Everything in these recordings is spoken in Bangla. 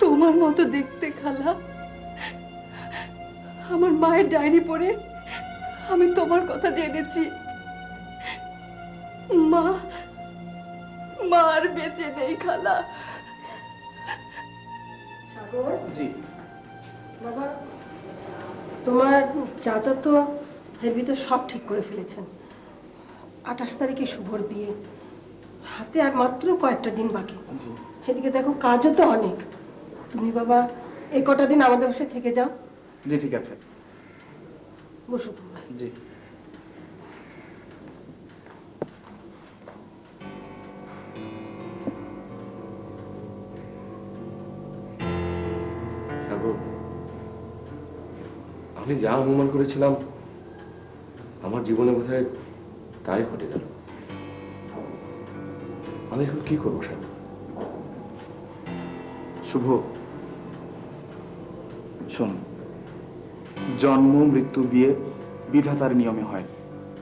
তোমার মতো দেখতে খালা। আমার মায়ের ডায়েরি পড়ে আমি তোমার কথা জেনেছি। মা মার বেঁচে নেই খালা। সাগর? জি। বাবা তোমার চাচা তো এর ভিতর সব ঠিক করে ফেলেছেন। আঠাশ তারিখে শুভর বিয়ে। হাতে আর মাত্র কয়েকটা দিন বাকি। জি। এদিকে দেখো কাজও তো অনেক। তুমি বাবা এই কটা দিন আমাদের বাসায় থেকে যাও। জি ঠিক আছে। বসো তোমরা জি। আমি যা অনুমান করেছিলাম আমার জীবনে বোধহয় তাই ঘটে গেল। আমি এখন কি করব সাগর? শুভ। শোন, জন্ম, মৃত্যু, বিয়ে, বিধাতার নিয়মে হয়।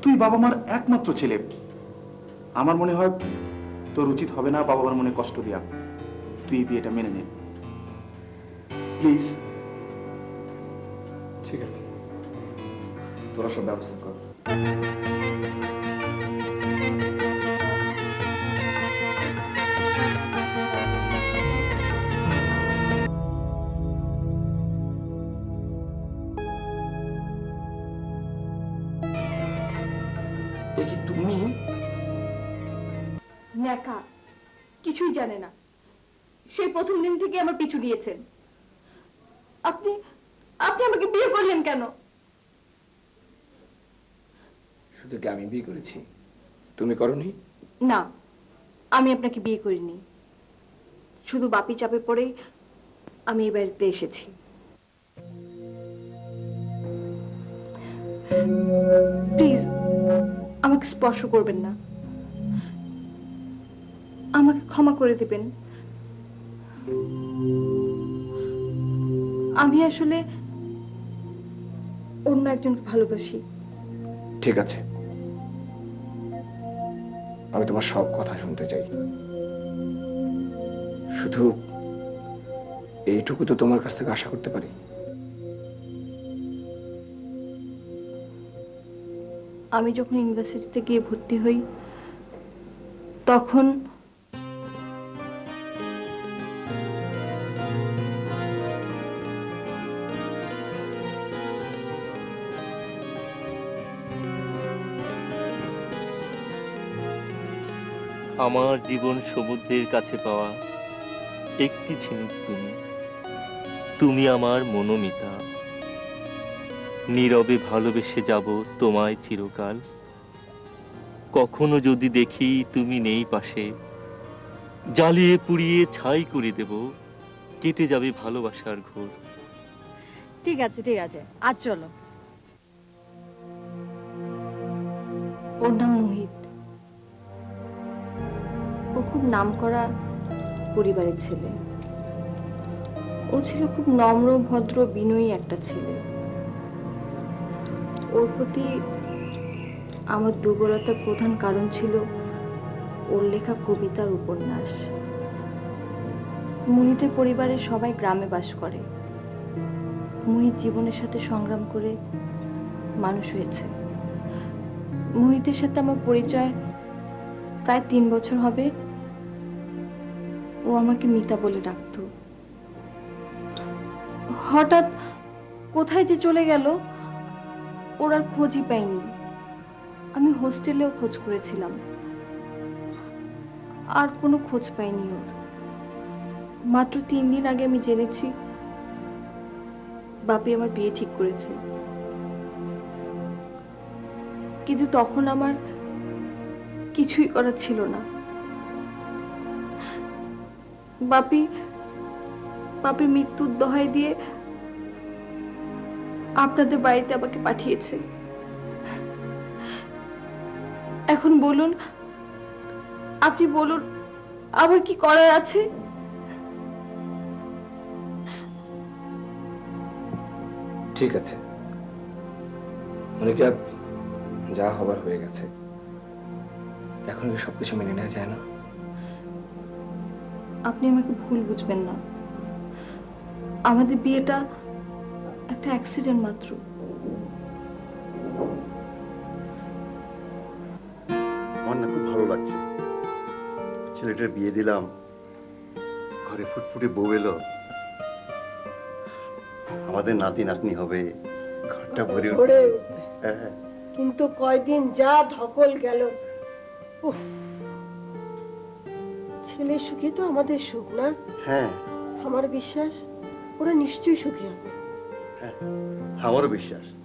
তুই বাবা মার একমাত্র ছেলে। আমার মনে হয় তোর উচিত হবে না বাবা মার মনে কষ্ট দেয়া। তুই বিয়েটা মেনে নে। প্লিজ। ঠিক আছে। তোরা সব ব্যবস্থা কর। কি তুমি? ন্যাকা কিছুই জানে না। সেই প্রথম দিন থেকে আমার পিছু নিয়েছেন আপনি আপনি আমাকে বিয়ে করলেন কেন? শুধু কি আমি বিয়ে করেছি? তুমি করনি? না আমি আপনাকে বিয়ে করিনি। শুধু বাপি চাপে পড়েই আমি এই বাড়িতে এসেছি। প্লিজ আমাকে স্পর্শ করবেন না। আমাকে ক্ষমা করে দিবেন। আমি আসলে অন্য একজনকে ভালোবাসি। ঠিক আছে। আমি তোমার সব কথা শুনতে চাই। শুধু এইটুকু তো তোমার কাছ থেকে আশা করতে পারি। আমি যখন ইউনিভার্সিটিতে গিয়ে ভর্তি হই, তখন আমার জীবন সমুদ্রের কাছে পাওয়া একটি ঝিনুক তুমি। তুমি আমার মনোমিতা। নীরবে ভালোবেসে যাব তোমায় চিরকাল। কখনো যদি দেখি তুমি নেই পাশে, জ্বালিয়ে পুড়িয়ে ছাই করে দেব, কেটে যাবে ভালোবাসার ঘোর। ঠিক আছে ঠিক আছে, আজ চলো। ওর নাম মোহিত। ও খুব নামকরা পরিবারের ছেলে। ও ছিল খুব নম্র, ভদ্র, বিনয়ী একটা ছেলে। ওর প্রতি আমার দুর্বলতার প্রধান কারণ ছিল ওর লেখা কবিতার উপন্যাস। মোহিতের পরিবারের সবাই গ্রামে বাস করে। মুহিত জীবনের সাথে সংগ্রাম করে মানুষ হয়েছে। মুহিতের সাথে আমার পরিচয় প্রায় তিন বছর হবে। ও আমাকে মিতা বলে ডাকতো। হঠাৎ কোথায় যে চলে গেল? ওর আর খোঁজই পাইনি। আমি হোস্টেলেও খোঁজ করেছিলাম। আর কোনো খোঁজ পাইনি ওর। মাত্র তিন দিন আগে আমি জেনেছি বাপি আমার বিয়ে ঠিক করেছে। কিন্তু তখন আমার কিছুই করার ছিল না। বাপি, বাপির মৃত্যুর দহাই দিয়ে আপনাদের বাড়িতে আমাকে পাঠিয়েছে এখন বলুন আপনি বলুন আমার কি করার আছে? ঠিক আছে। যা হবার হয়ে গেছে। এখন কি সবকিছু মেনে নেওয়া যায় না? আপনি আমাকে ভুল বুঝবেন না। আমাদের বিয়েটা একটা অ্যাক্সিডেন্ট মাত্র। আমার না খুব ভালো লাগছে। ছেলেটার বিয়ে দিলাম ঘরে ফুটফুটে বউ এলো। আমাদের নাতি নাতনি হবে ঘরটা ভরে উঠবে। হ্যাঁ, কিন্তু কয়দিন যা ধকল গেল। উফ। ছেলের সুখী তো আমাদের সুখ না? হ্যাঁ। আমার বিশ্বাস ওরা নিশ্চয়ই সুখী হবে। হ্যাঁ আমারও বিশ্বাস।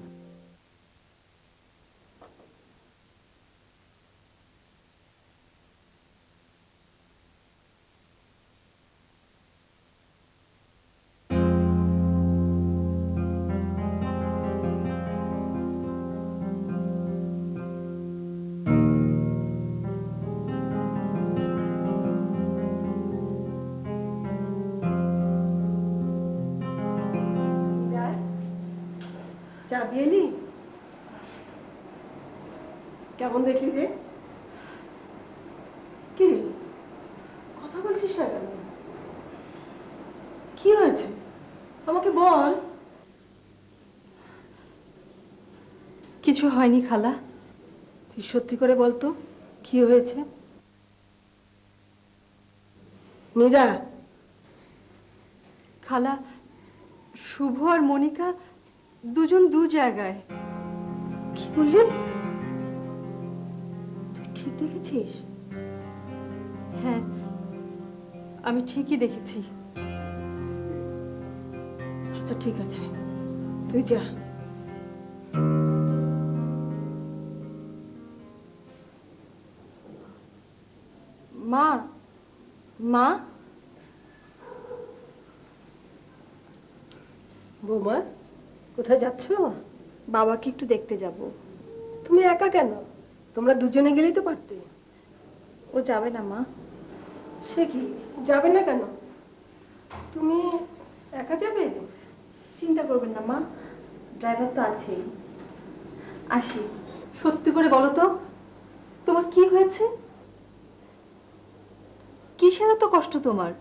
দিয়ে? কেমন দেখলি রে কি? কথা বলছিস না কেন? কি হয়েছে? আমাকে বল। কিছু হয়নি খালা। তুই সত্যি করে বলতো কি হয়েছে? নীরা। খালা শুভ আর মনিকা দুজন দু জায়গায়। কি বললি তুই ঠিক দেখেছিস? হ্যাঁ আমি ঠিকই দেখেছি। আচ্ছা ঠিক আছে। তুই যা। মা মা? বৌমা? কোথায় যাচ্ছ? বাবাকে একটু দেখতে যাব। তুমি একা কেন? তোমরা দুজনে গেলেই তো পারতে। ও যাবে না, মা। সে কি? যাবে না কেন? তুমি একা যাবে? চিন্তা করবেন না, মা। ড্রাইভার তো আছেই। আসি। সত্যি করে বলো তো, তোমার কি হয়েছে? কিসের এত কষ্ট তোমার?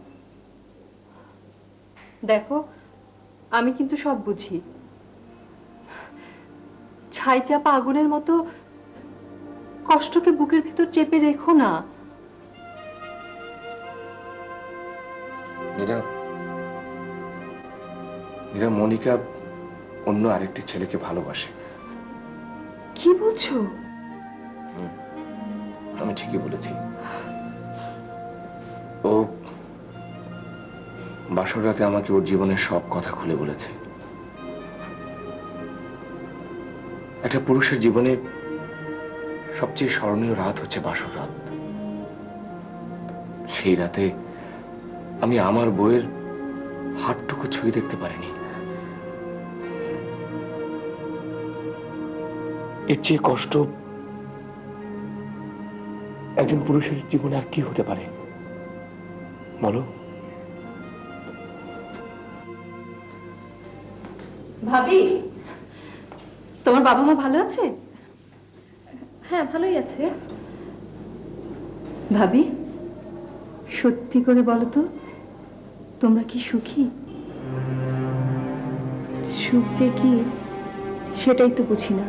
দেখো, আমি কিন্তু সব বুঝি। ছাই চাপা আগুনের মতো কষ্টকে বুকের ভিতর চেপে রেখো না। মীরা মীরা মনিকা অন্য আরেকটি ছেলেকে ভালোবাসে। কি বলছো? আমি ঠিকই বলেছি। ও বাসর রাতে আমাকে ওর জীবনের সব কথা খুলে বলেছে। একটা পুরুষের জীবনে সবচেয়ে স্মরণীয় রাত হচ্ছে বাসর রাত। সেই রাতে আমি আমার বইয়ের হাতটুকু ছুঁয়ে দেখতে পারিনি। এর চেয়ে কষ্ট একজন পুরুষের জীবনে আর কি হতে পারে? বলো। ভাবি তোমার বাবা মা ভালো আছে? হ্যাঁ ভালোই আছে। ভাবি সত্যি করে বলো তো তোমরা কি সুখী? সুখ যে কি সেটাই তো বুঝি না।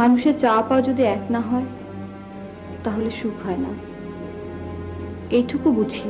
মানুষের চা পাওয়া যদি এক না হয় তাহলে সুখ হয় না। এইটুকু বুঝি।